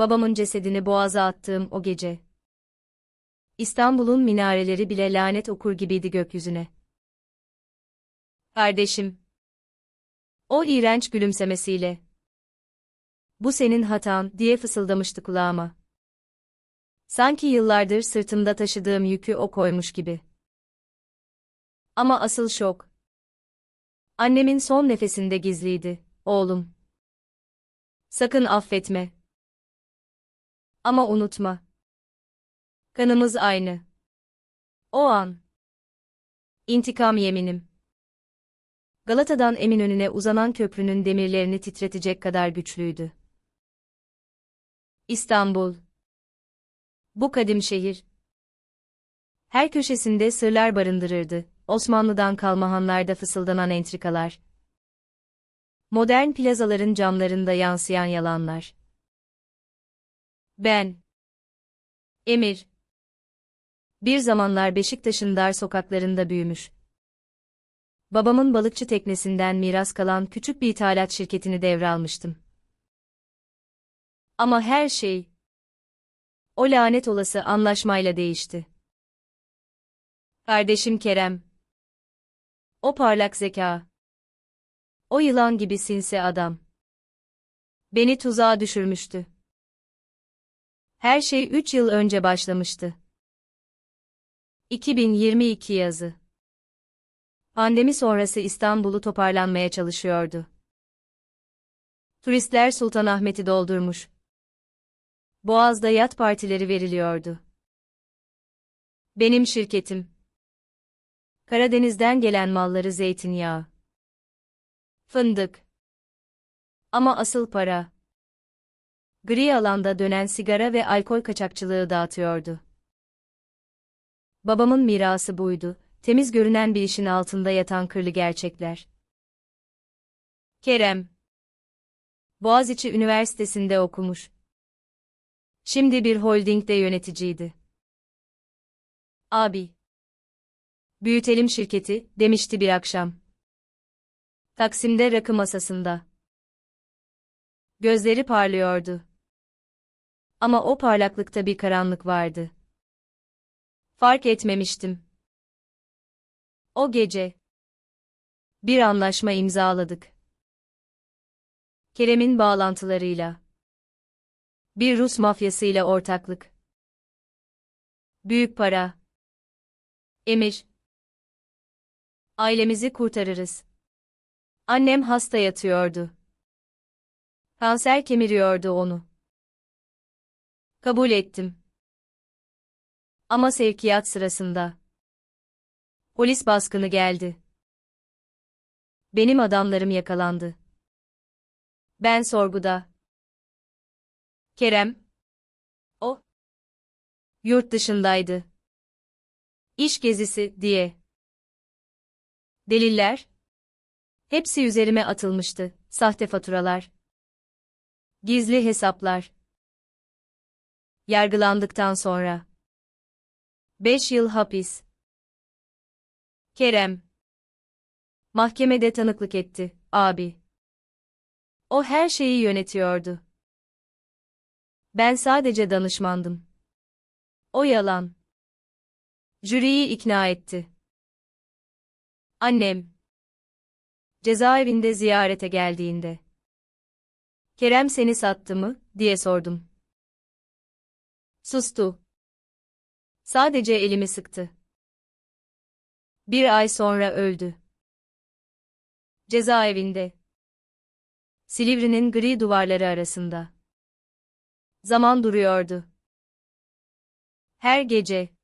Babamın cesedini boğaza attığım o gece. İstanbul'un minareleri bile lanet okur gibiydi gökyüzüne. Kardeşim. O iğrenç gülümsemesiyle. Bu senin hatan, diye fısıldamıştı kulağıma. Sanki yıllardır sırtımda taşıdığım yükü o koymuş gibi. Ama asıl şok. Annemin son nefesinde gizliydi, oğlum. Sakın affetme. Ama unutma. Kanımız aynı. O an. İntikam yeminim. Galata'dan Eminönü'ne uzanan köprünün demirlerini titretecek kadar güçlüydü. İstanbul. Bu kadim şehir. Her köşesinde sırlar barındırırdı. Osmanlı'dan kalma hanlarda fısıldanan entrikalar. Modern plazaların camlarında yansıyan yalanlar. Ben. Emir. Bir zamanlar Beşiktaş'ın dar sokaklarında büyümüş. Babamın balıkçı teknesinden miras kalan küçük bir ithalat şirketini devralmıştım. Ama her şey o lanet olası anlaşmayla değişti. Kardeşim Kerem. O parlak zeka. O yılan gibi sinsi adam. Beni tuzağa düşürmüştü. Her şey 3 yıl önce başlamıştı. 2022 yazı. Pandemi sonrası İstanbul'u toparlanmaya çalışıyordu. Turistler Sultanahmet'i doldurmuş. Boğaz'da yat partileri veriliyordu. Benim şirketim. Karadeniz'den gelen malları zeytinyağı. Fındık. Ama asıl para. Gri alanda dönen sigara ve alkol kaçakçılığı dağıtıyordu. Babamın mirası buydu, temiz görünen bir işin altında yatan kırlı gerçekler. Kerem. Boğaziçi Üniversitesi'nde okumuş. Şimdi bir holdingde yöneticiydi. Abi. Büyütelim şirketi, demişti bir akşam. Taksim'de rakı masasında. Gözleri parlıyordu. Ama o parlaklıkta bir karanlık vardı. Fark etmemiştim. O gece bir anlaşma imzaladık. Kerem'in bağlantılarıyla bir Rus mafyasıyla ortaklık. Büyük para. Emir. Ailemizi kurtarırız. Annem hasta yatıyordu. Kanser kemiriyordu onu. Kabul ettim. Ama sevkiyat sırasında polis baskını geldi. Benim adamlarım yakalandı. Ben sorguda. Kerem. O. Yurt dışındaydı. İş gezisi diye. Deliller. Hepsi üzerime atılmıştı. Sahte faturalar. Gizli hesaplar. Yargılandıktan sonra. 5 yıl hapis. Kerem. Mahkemede tanıklık etti, abi. O her şeyi yönetiyordu. Ben sadece danışmandım. O yalan. Jüriyi ikna etti. Annem. Cezaevinde ziyarete geldiğinde. Kerem seni sattı mı, diye sordum. Sustu. Sadece elimi sıktı. Bir ay sonra öldü. Cezaevinde. Silivri'nin gri duvarları arasında. Zaman duruyordu. Her gece.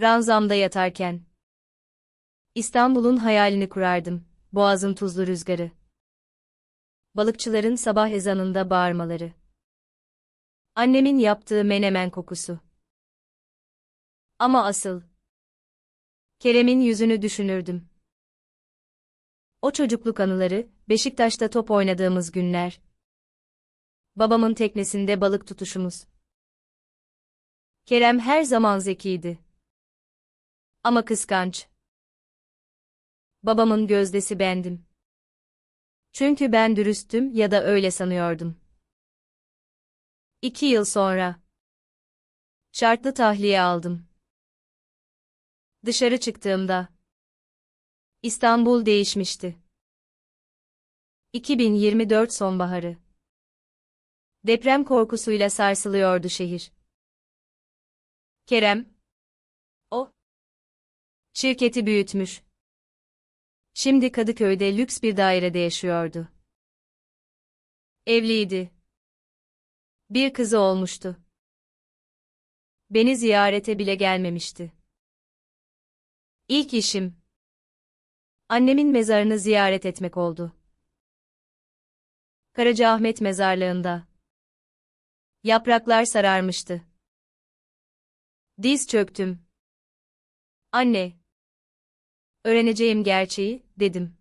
Ranzamda yatarken. İstanbul'un hayalini kurardım. Boğazın tuzlu rüzgarı. Balıkçıların sabah ezanında bağırmaları. Annemin yaptığı menemen kokusu. Ama asıl. Kerem'in yüzünü düşünürdüm. O çocukluk anıları, Beşiktaş'ta top oynadığımız günler. Babamın teknesinde balık tutuşumuz. Kerem her zaman zekiydi. Ama kıskanç. Babamın gözdesi bendim. Çünkü ben dürüstüm ya da öyle sanıyordum. İki yıl sonra. Şartlı tahliye aldım. Dışarı çıktığımda. İstanbul değişmişti. 2024 sonbaharı. Deprem korkusuyla sarsılıyordu şehir. Kerem. O. Şirketi büyütmüş. Şimdi Kadıköy'de lüks bir dairede yaşıyordu. Evliydi. Bir kızı olmuştu. Beni ziyarete bile gelmemişti. İlk işim annemin mezarını ziyaret etmek oldu. Karacaahmet mezarlığında yapraklar sararmıştı. Diz çöktüm. Anne, öğreneceğim gerçeği, dedim.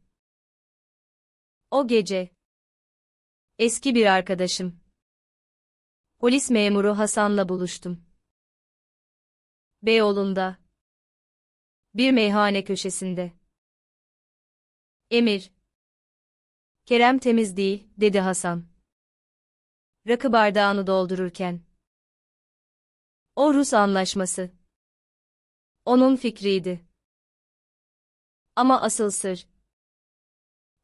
O gece eski bir arkadaşım Polis memuru Hasan'la buluştum. Beyoğlu'nda. Bir meyhane köşesinde. Emir. Kerem temiz değil, dedi Hasan. Rakı bardağını doldururken. O Rus anlaşması. Onun fikriydi. Ama asıl sır.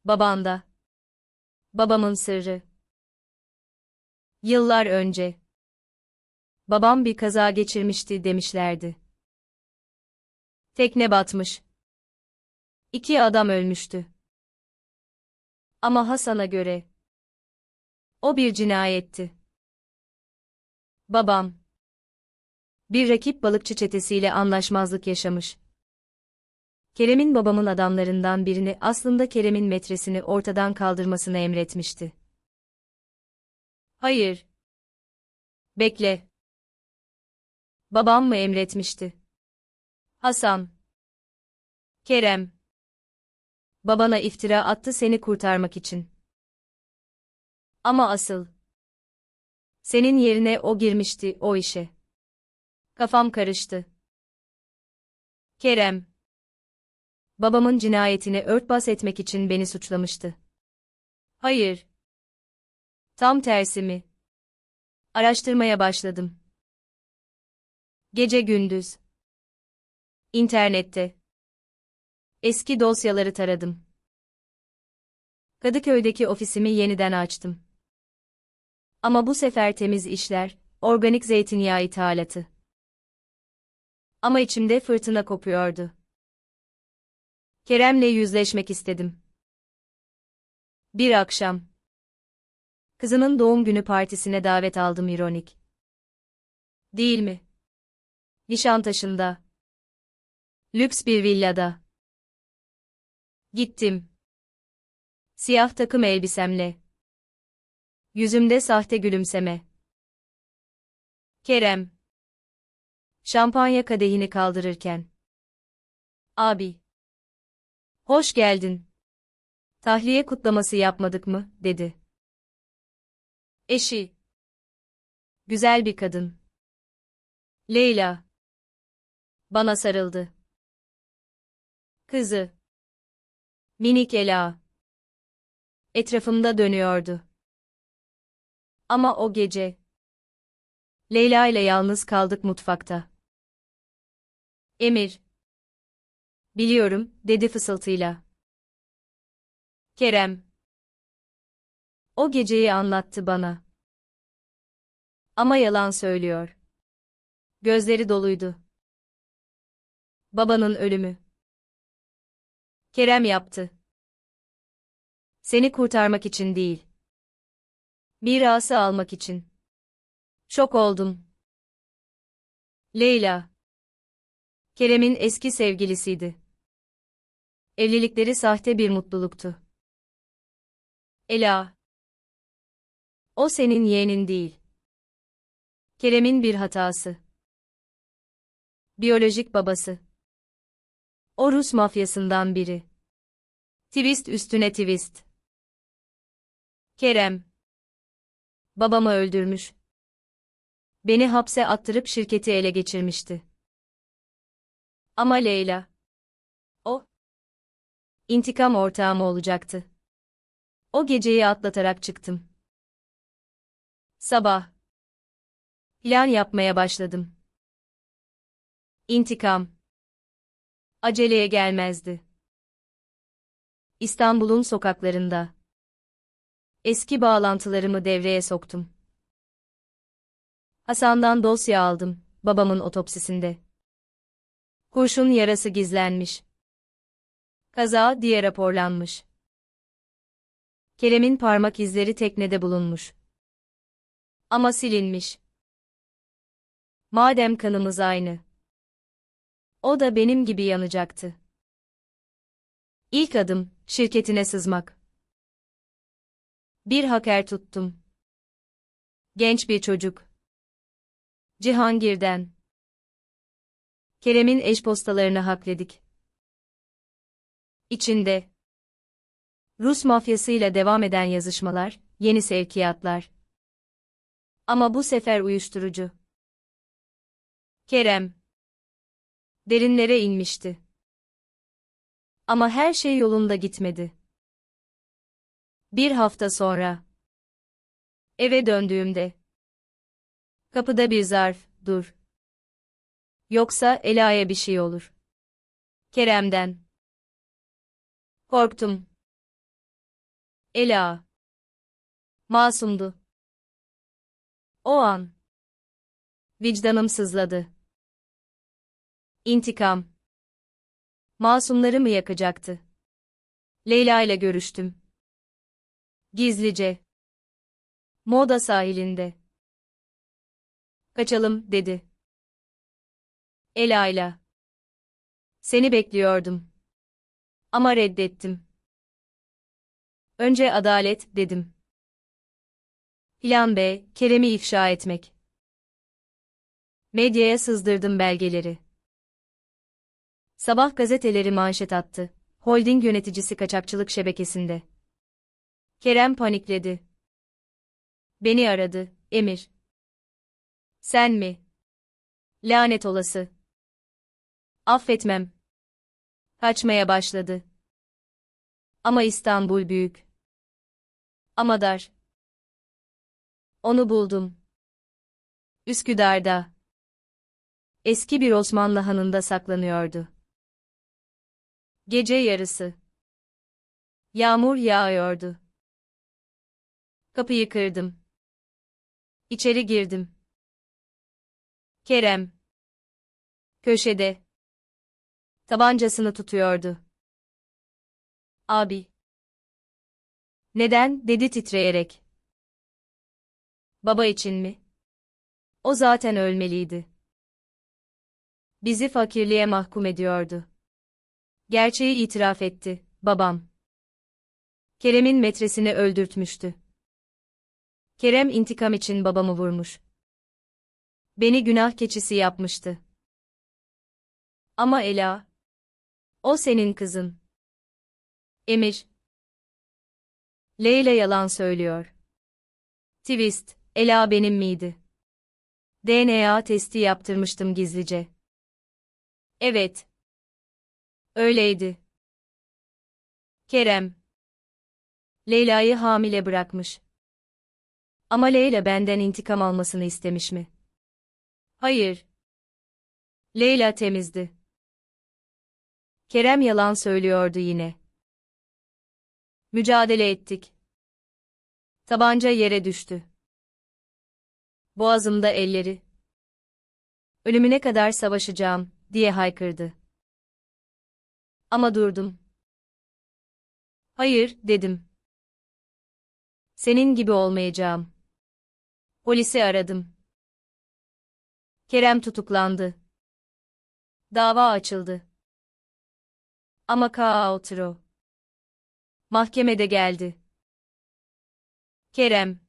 Babanda. Babamın sırrı. Yıllar önce. Babam bir kaza geçirmişti demişlerdi. Tekne batmış. İki adam ölmüştü. Ama Hasan'a göre o bir cinayetti. Babam bir rakip balıkçı çetesiyle anlaşmazlık yaşamış. Kerem'in babamın adamlarından birini aslında Kerem'in metresini ortadan kaldırmasını emretmişti. Hayır. Bekle. Babam mı emretmişti? Hasan. Kerem. Babana iftira attı seni kurtarmak için. Ama asıl. Senin yerine o girmişti o işe. Kafam karıştı. Kerem. Babamın cinayetini örtbas etmek için beni suçlamıştı. Hayır. Tam tersi mi? Araştırmaya başladım. Gece gündüz. İnternette. Eski dosyaları taradım. Kadıköy'deki ofisimi yeniden açtım. Ama bu sefer temiz işler, organik zeytinyağı ithalatı. Ama içimde fırtına kopuyordu. Kerem'le yüzleşmek istedim. Bir akşam. Kızının doğum günü partisine davet aldım ironik. Değil mi? Nişantaşı'nda. Lüks bir villada. Gittim. Siyah takım elbisemle. Yüzümde sahte gülümseme. Kerem. Şampanya kadehini kaldırırken. Abi. Hoş geldin. Tahliye kutlaması yapmadık mı, dedi. Eşi. Güzel bir kadın. Leyla. Bana sarıldı. Kızı. Minik Ela. Etrafımda dönüyordu. Ama o gece. Leyla ile yalnız kaldık mutfakta. Emir. Biliyorum, dedi fısıltıyla. Kerem. O geceyi anlattı bana. Ama yalan söylüyor. Gözleri doluydu. Babanın ölümü. Kerem yaptı. Seni kurtarmak için değil. Mirası almak için. Şok oldum. Leyla. Kerem'in eski sevgilisiydi. Evlilikleri sahte bir mutluluktu. Ela. O senin yeğenin değil. Kerem'in bir hatası. Biyolojik babası. O Rus mafyasından biri. Twist üstüne twist. Kerem. Babamı öldürmüş. Beni hapse attırıp şirketi ele geçirmişti. Ama Leyla. O. İntikam ortağım olacaktı. O geceyi atlatarak çıktım. Sabah. Plan yapmaya başladım. İntikam. Aceleye gelmezdi. İstanbul'un sokaklarında. Eski bağlantılarımı devreye soktum. Hasan'dan dosya aldım, babamın otopsisinde. Kurşun yarası gizlenmiş. Kaza diye raporlanmış. Kerem'in parmak izleri teknede bulunmuş. Ama silinmiş. Madem kanımız aynı. O da benim gibi yanacaktı. İlk adım, şirketine sızmak. Bir haker tuttum. Genç bir çocuk. Cihangir'den. Kerem'in eş postalarını hakledik. İçinde Rus mafyasıyla devam eden yazışmalar, yeni sevkiyatlar. Ama bu sefer uyuşturucu. Kerem derinlere inmişti. Ama her şey yolunda gitmedi. Bir hafta sonra eve döndüğümde kapıda bir zarf, dur. Yoksa Ela'ya bir şey olur. Kerem'den. Korktum. Ela. Masumdu. O an. Vicdanım sızladı. İntikam. Masumları mı yakacaktı? Leyla ile görüştüm. Gizlice. Moda sahilinde. Kaçalım, dedi. Ela'yla. Seni bekliyordum. Ama reddettim. Önce adalet, dedim. Plan B, Kerem'i ifşa etmek. Medyaya sızdırdım belgeleri. Sabah gazeteleri manşet attı. Holding yöneticisi kaçakçılık şebekesinde. Kerem panikledi. Beni aradı, Emir. Sen mi? Lanet olası. Affetmem. Kaçmaya başladı. Ama İstanbul büyük. Ama dar. Onu buldum. Üsküdar'da. Eski bir Osmanlı hanında saklanıyordu. Gece yarısı. Yağmur yağıyordu. Kapıyı kırdım. İçeri girdim. Kerem. Köşede. Tabancasını tutuyordu. Abi. Neden, dedi titreyerek. Baba için mi? O zaten ölmeliydi. Bizi fakirliğe mahkum ediyordu. Gerçeği itiraf etti, babam. Kerem'in metresini öldürtmüştü. Kerem intikam için babamı vurmuş. Beni günah keçisi yapmıştı. Ama Ela, o senin kızın. Emir. Leyla yalan söylüyor. Twist, Ela benim miydi? DNA testi yaptırmıştım gizlice. Evet. Öyleydi. Kerem. Leyla'yı hamile bırakmış. Ama Leyla benden intikam almasını istemiş mi? Hayır. Leyla temizdi. Kerem yalan söylüyordu yine. Mücadele ettik. Tabanca yere düştü. Boğazımda elleri. Ölümüne kadar savaşacağım, diye haykırdı. Ama durdum. Hayır, dedim. Senin gibi olmayacağım. Polisi aradım. Kerem tutuklandı. Dava açıldı. Ama Kaotro. Mahkemede geldi. Kerem.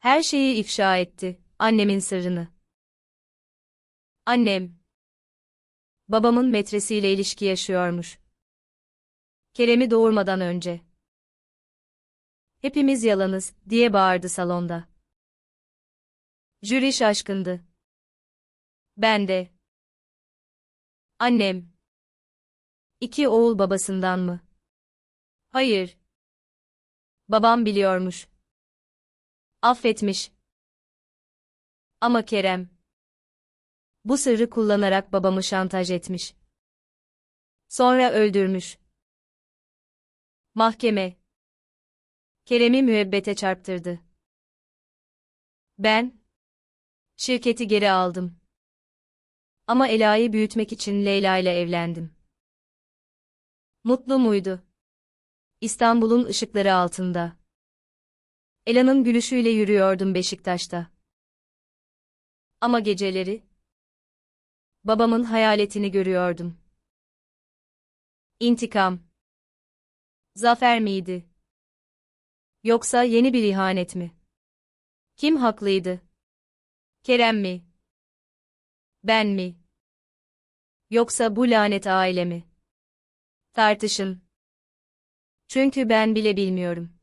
Her şeyi ifşa etti, annemin sırrını. Annem. Babamın metresiyle ilişki yaşıyormuş. Kerem'i doğurmadan önce. Hepimiz yalanız, diye bağırdı salonda. Jüri şaşkındı. Ben de. Annem. İki oğul babasından mı? Hayır. Babam biliyormuş. Affetmiş. Ama Kerem bu sırrı kullanarak babamı şantaj etmiş. Sonra öldürmüş. Mahkeme Kerem'i müebbete çarptırdı. Ben şirketi geri aldım. Ama Ela'yı büyütmek için Leyla ile evlendim. Mutlu muydu? İstanbul'un ışıkları altında. Ela'nın gülüşüyle yürüyordum Beşiktaş'ta. Ama geceleri babamın hayaletini görüyordum. İntikam. Zafer miydi? Yoksa yeni bir ihanet mi? Kim haklıydı? Kerem mi? Ben mi? Yoksa bu lanet aile mi? Tartışın. Çünkü ben bile bilmiyorum.